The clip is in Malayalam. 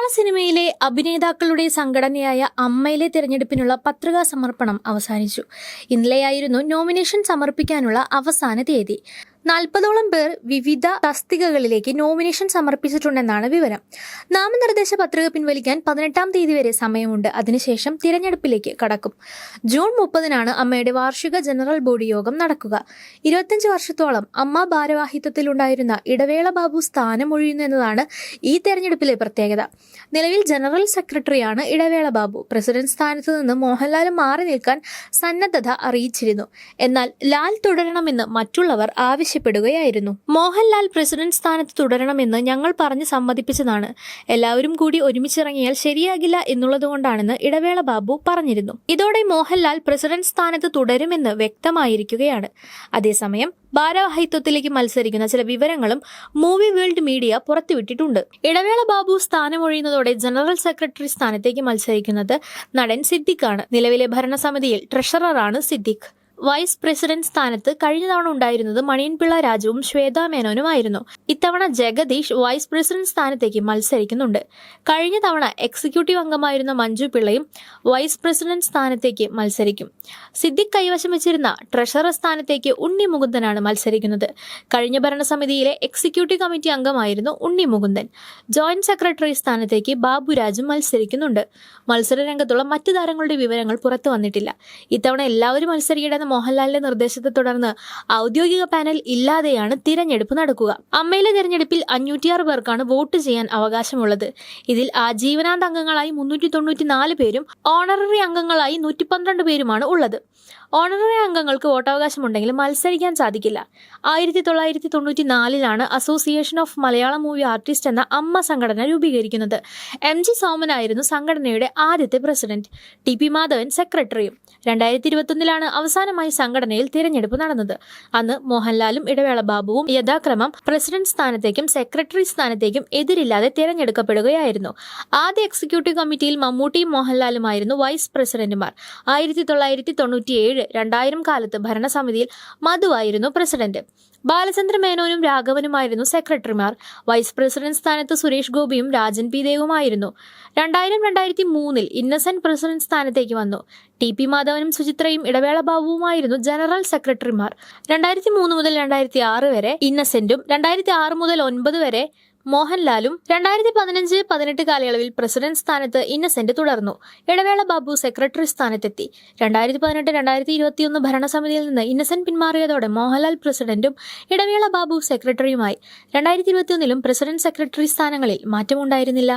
മലയാള സിനിമയിലെ അഭിനേതാക്കളുടെ സംഘടനയായ അമ്മയിലെ തിരഞ്ഞെടുപ്പിനുള്ള പത്രികാ സമർപ്പണം അവസാനിച്ചു. ഇന്നലെയായിരുന്നു നോമിനേഷൻ സമർപ്പിക്കാനുള്ള അവസാന തീയതി. നാൽപ്പതോളം പേർ വിവിധ തസ്തികകളിലേക്ക് നോമിനേഷൻ സമർപ്പിച്ചിട്ടുണ്ടെന്നാണ് വിവരം. നാമനിർദ്ദേശ പത്രിക പിൻവലിക്കാൻ പതിനെട്ടാം തീയതി വരെ സമയമുണ്ട്. അതിനുശേഷം തിരഞ്ഞെടുപ്പിലേക്ക് കടക്കും. ജൂൺ മുപ്പതിനാണ് അമ്മയുടെ വാർഷിക ജനറൽ ബോഡി യോഗം നടക്കുക. ഇരുപത്തിയഞ്ച് വർഷത്തോളം അമ്മ ഭാരവാഹിത്വത്തിലുണ്ടായിരുന്ന ഇടവേള ബാബു സ്ഥാനമൊഴിയുന്നു എന്നതാണ് ഈ തെരഞ്ഞെടുപ്പിലെ പ്രത്യേകത. നിലവിൽ ജനറൽ സെക്രട്ടറിയാണ് ഇടവേള ബാബു. പ്രസിഡന്റ് സ്ഥാനത്ത് നിന്ന് മോഹൻലാൽ മാറി നിൽക്കാൻ സന്നദ്ധത അറിയിച്ചിരുന്നു. എന്നാൽ ലാൽ തുടരണമെന്ന് മറ്റുള്ളവർ ആവശ്യപ്പെടുകയായിരുന്നു. മോഹൻലാൽ പ്രസിഡന്റ് സ്ഥാനത്ത് തുടരണമെന്ന് ഞങ്ങൾ പറഞ്ഞ് സമ്മതിപ്പിച്ചതാണ്. എല്ലാവരും കൂടി ഒരുമിച്ചിറങ്ങിയാൽ ശരിയാകില്ല എന്നുള്ളതുകൊണ്ടാണെന്ന് ഇടവേള ബാബു പറഞ്ഞിരുന്നു. ഇതോടെ മോഹൻലാൽ പ്രസിഡന്റ് സ്ഥാനത്ത് തുടരുമെന്ന് വ്യക്തമായിരിക്കുകയാണ്. അതേസമയം ഭാരവാഹിത്വത്തിലേക്ക് മത്സരിക്കുന്ന ചില വിവരങ്ങളും movie world media പുറത്തുവിട്ടിട്ടുണ്ട്. Idavela Babu സ്ഥാനമൊഴിയുന്നതോടെ general secretary സ്ഥാനത്തേക്ക് മത്സരിക്കുന്നത് നടൻ സിദ്ദിഖാണ്. നിലവിലെ ഭരണസമിതിയിൽ ട്രഷററാണ് സിദ്ദിഖ്. വൈസ് പ്രസിഡന്റ് സ്ഥാനത്ത് കഴിഞ്ഞ തവണ ഉണ്ടായിരുന്നത് മണിയൻപിള്ള രാജുവും ശ്വേതാ മേനോനുമായിരുന്നു. ഇത്തവണ ജഗദീഷ് വൈസ് പ്രസിഡന്റ് സ്ഥാനത്തേക്ക് മത്സരിക്കുന്നുണ്ട്. കഴിഞ്ഞ തവണ എക്സിക്യൂട്ടീവ് അംഗമായിരുന്ന മഞ്ജു പിള്ളയും വൈസ് പ്രസിഡന്റ് സ്ഥാനത്തേക്ക് മത്സരിക്കും. സിദ്ദിഖ് കൈവശം വെച്ചിരുന്ന ട്രഷറർ സ്ഥാനത്തേക്ക് ഉണ്ണി മുകുന്ദനാണ് മത്സരിക്കുന്നത്. കഴിഞ്ഞ ഭരണസമിതിയിലെ എക്സിക്യൂട്ടീവ് കമ്മിറ്റി അംഗമായിരുന്നു ഉണ്ണി മുകുന്ദൻ. ജോയിന്റ് സെക്രട്ടറി സ്ഥാനത്തേക്ക് ബാബുരാജും മത്സരിക്കുന്നുണ്ട്. മത്സരരംഗത്തുള്ള മറ്റു താരങ്ങളുടെ വിവരങ്ങൾ പുറത്തു വന്നിട്ടില്ല. ഇത്തവണ എല്ലാവരും മത്സരിക്കണമെന്ന മോഹൻലാലിന്റെ നിർദ്ദേശത്തെ തുടർന്ന് ഔദ്യോഗിക പാനൽ ഇല്ലാതെയാണ് തിരഞ്ഞെടുപ്പ് നടക്കുക. അമ്മയിലെ തിരഞ്ഞെടുപ്പിൽ അഞ്ഞൂറ്റിയാറ് പേർക്കാണ് വോട്ട് ചെയ്യാൻ അവകാശമുള്ളത്. ഇതിൽ ആജീവനാന്ത അംഗങ്ങളായി മുന്നൂറ്റി തൊണ്ണൂറ്റി നാല് പേരും ഓണററി അംഗങ്ങളായി നൂറ്റി പന്ത്രണ്ട് പേരുമാണ് ഉള്ളത്. ഓണററി അംഗങ്ങൾക്ക് വോട്ടവകാശമുണ്ടെങ്കിലും മത്സരിക്കാൻ സാധിക്കില്ല. ആയിരത്തി തൊള്ളായിരത്തി തൊണ്ണൂറ്റി നാലിലാണ് association of Malayalam movie artist എന്ന അമ്മ സംഘടന രൂപീകരിക്കുന്നത്. എം ജി സോമനായിരുന്നു സംഘടനയുടെ ആദ്യത്തെ പ്രസിഡന്റ്. ടി പി മാധവൻ സെക്രട്ടറിയും. രണ്ടായിരത്തി ഇരുപത്തൊന്നിലാണ് അവസാനമായി സംഘടനയിൽ തിരഞ്ഞെടുപ്പ് നടന്നത്. അന്ന് മോഹൻലാലും ഇടവേള ബാബുവും യഥാക്രമം പ്രസിഡന്റ് സ്ഥാനത്തേക്കും സെക്രട്ടറി സ്ഥാനത്തേക്കും എതിരില്ലാതെ തിരഞ്ഞെടുക്കപ്പെടുകയായിരുന്നു. ആദ്യ എക്സിക്യൂട്ടീവ് കമ്മിറ്റിയിൽ മമ്മൂട്ടിയും മോഹൻലാലുമായിരുന്നു വൈസ് പ്രസിഡന്റുമാർ. ആയിരത്തി തൊള്ളായിരത്തി തൊണ്ണൂറ്റിയേഴ് രണ്ടായിരം കാലത്ത് ഭരണസമിതിയിൽ മധുവായിരുന്നു പ്രസിഡന്റ്. ബാലചന്ദ്ര മേനോനും രാഘവനുമായിരുന്നു സെക്രട്ടറിമാർ. വൈസ് പ്രസിഡന്റ് സ്ഥാനത്ത് സുരേഷ് ഗോപിയും രാജൻ പി ദേവുമായിരുന്നു. രണ്ടായിരം രണ്ടായിരത്തി മൂന്നിൽ ഇന്നസെന്റ് പ്രസിഡന്റ് സ്ഥാനത്തേക്ക് വന്നു. ടി പി മാധവനും സുചിത്രയും ഇടവേള ബാബുവുമായിരുന്നു ജനറൽ സെക്രട്ടറിമാർ. രണ്ടായിരത്തി മൂന്ന് മുതൽ രണ്ടായിരത്തി ആറ് വരെ ഇന്നസെന്റും രണ്ടായിരത്തി ആറ് മുതൽ ഒൻപത് വരെ മോഹൻലാലും രണ്ടായിരത്തി പതിനഞ്ച് പതിനെട്ട് കാലയളവിൽ പ്രസിഡന്റ് സ്ഥാനത്ത് ഇന്നസെന്റ് തുടർന്നു. ഇടവേള ബാബു സെക്രട്ടറി സ്ഥാനത്തെത്തി. രണ്ടായിരത്തി പതിനെട്ട് രണ്ടായിരത്തി ഇരുപത്തിയൊന്ന് ഭരണസമിതിയിൽ നിന്ന് ഇന്നസെന്റ് പിന്മാറിയതോടെ മോഹൻലാൽ പ്രസിഡന്റും ഇടവേള ബാബു സെക്രട്ടറിയുമായി. രണ്ടായിരത്തി ഇരുപത്തിയൊന്നിലും പ്രസിഡന്റ് സെക്രട്ടറി സ്ഥാനങ്ങളിൽ മാറ്റമുണ്ടായിരുന്നില്ല.